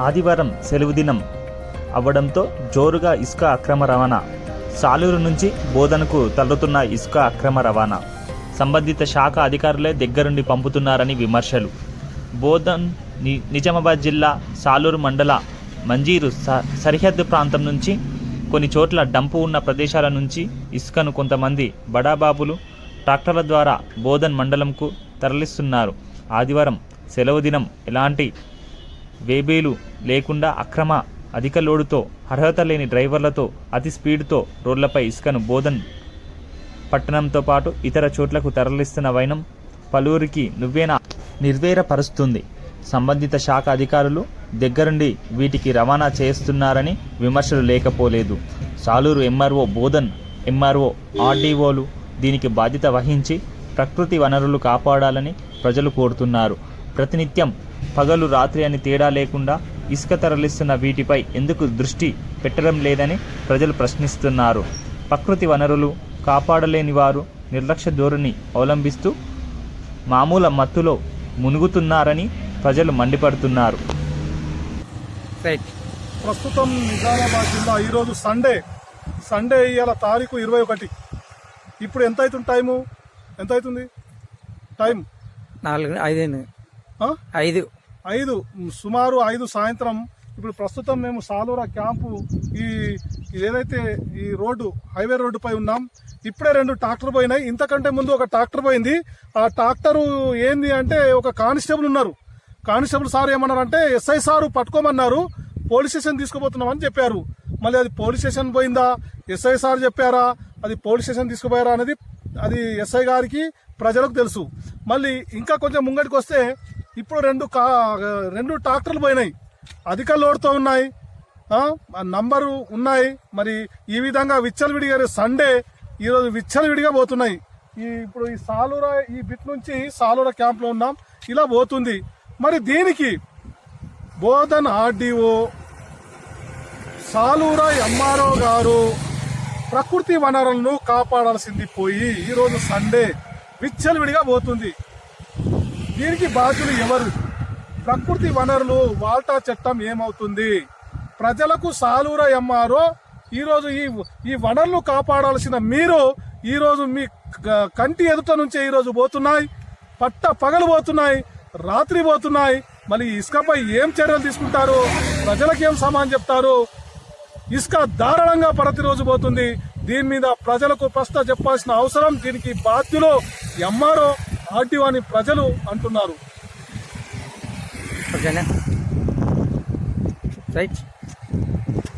ఆదివారం సెలవు దినం. అవ్వడంతో జోరుగా ఇసుక అక్రమ రవాణా. సాలూరు నుంచి బోధనకు తరలుతున్న ఇసుక అక్రమ రవాణా. సంబంధిత శాఖ అధికారులే దగ్గరుండి పంపుతున్నారని విమర్శలు. బోధన్ని నిజామాబాద్ జిల్లా సాలూరు మండల మంజీరు స సరిహద్దు ప్రాంతం నుంచి కొన్ని చోట్ల డంపు ఉన్న ప్రదేశాల నుంచి ఇసుకను కొంతమంది బడాబాబులు ట్రాక్టర్ల ద్వారా బోధన్ మండలంకు తరలిస్తున్నారు. ఆదివారం సెలవు దినం ఎలాంటి వేబేలు లేకుండా అక్రమ అధిక లోడుతో అర్హత లేని డ్రైవర్లతో అతి స్పీడ్తో రోడ్లపై ఇసుకను బోధన్ పట్టణంతో పాటు ఇతర చోట్లకు తరలిస్తున్న వైనం పలువురికి నువ్వేనా నిర్వేరపరుస్తుంది. సంబంధిత శాఖ అధికారులు దగ్గరుండి వీటికి రవాణా చేస్తున్నారని విమర్శలు లేకపోలేదు. సాలూరు ఎంఆర్ఓ బోధన్ ఎంఆర్ఓ ఆర్డీఓలు దీనికి బాధ్యత వహించి ప్రకృతి వనరులు కాపాడాలని ప్రజలు కోరుతున్నారు. ప్రతినిత్యం పగలు రాత్రి అని తేడా లేకుండా ఇసుక తరలిస్తున్న వీటిపై ఎందుకు దృష్టి పెట్టడం లేదని ప్రజలు ప్రశ్నిస్తున్నారు. ప్రకృతి వనరులు కాపాడలేని వారు నిర్లక్ష్య ధోరణి అవలంబిస్తూ మామూల మత్తులో మునుగుతున్నారని ప్రజలు మండిపడుతున్నారు. ప్రస్తుతం నిజామాబాద్ జిల్లా ఈరోజు సండే. సండే ఇవాళ తారీఖు ఇరవై ఒకటి. ఇప్పుడు ఎంత అవుతుంది టైము? ఎంత అవుతుంది టైం నాలుగు ఐదు ఆ? ఐదు. ఐదు. సుమారు ఐదు సాయంత్రం ఇప్పుడు ప్రస్తుతం మేము సాలూరా క్యాంపు ఈ ఏదైతే ఈ రోడ్డు హైవే రోడ్డుపై ఉన్నాం ఇప్పుడే రెండు ట్రాక్టర్ పోయినాయి. ఇంతకంటే ముందు ఒక ట్రాక్టర్ పోయింది. ఆ ట్రాక్టరు ఏంది అంటే ఒక కానిస్టేబుల్ ఉన్నారు. కానిస్టేబుల్ సార్ ఏమన్నారంటే ఎస్ఐ సారు పట్టుకోమన్నారు పోలీస్ స్టేషన్ తీసుకుపోతున్నామని చెప్పారు. మళ్ళీ అది పోలీస్ స్టేషన్ పోయిందా? ఎస్ఐ సార్ చెప్పారా? అది పోలీస్ స్టేషన్ తీసుకుపోయారా అనేది అది ఎస్ఐ గారికి ప్రజలకు తెలుసు. మళ్ళీ ఇంకా కొంచెం ముంగటికి వస్తే ఇప్పుడు రెండు కా రెండు ట్రాక్టర్లు పోయినాయి. అధిక లోడ్తో ఉన్నాయి? నంబరు ఉన్నాయి. మరి ఈ విధంగా విచ్చలవిడిగా సండే ఈరోజు విచ్చలవిడిగా పోతున్నాయి. ఈ ఇప్పుడు ఈ సాలూరా ఈ బిట్ నుంచి సాలూరా క్యాంప్లో ఉన్నాం. ఇలా పోతుంది. మరి దీనికి బోధన్ ఆర్డీఓ సాలూరా ఎంఆర్ఓ గారు ప్రకృతి వనరులను కాపాడాల్సింది పోయి ఈరోజు సండే విచ్చలవిడిగా పోతుంది. దీనికి బాధ్యులు ఎవరు? ప్రకృతి వనరులు వాల్టా చట్టం ఏమవుతుంది? ప్రజలకు సాలూర ఎంఆర్ఓ ఈరోజు ఈ ఈ వనరులు కాపాడాల్సిన మీరు ఈరోజు మీ కంటి ఎదుట నుంచే ఈరోజు పోతున్నాయి. పట్ట పగలు పోతున్నాయి. రాత్రి పోతున్నాయి. మళ్ళీ ఇసుకపై ఏం చర్యలు తీసుకుంటారు? ప్రజలకు ఏం సమాన్ చెప్తారు? ఇసుక దారుణంగా ప్రతిరోజు పోతుంది. దీని మీద ప్రజలకు ప్రశ్న చెప్పాల్సిన అవసరం దీనికి బాధ్యులు ఎంఆర్ఓ ఆర్టీఓ అని ప్రజలు అంటున్నారు. ఓకేనా? రైట్.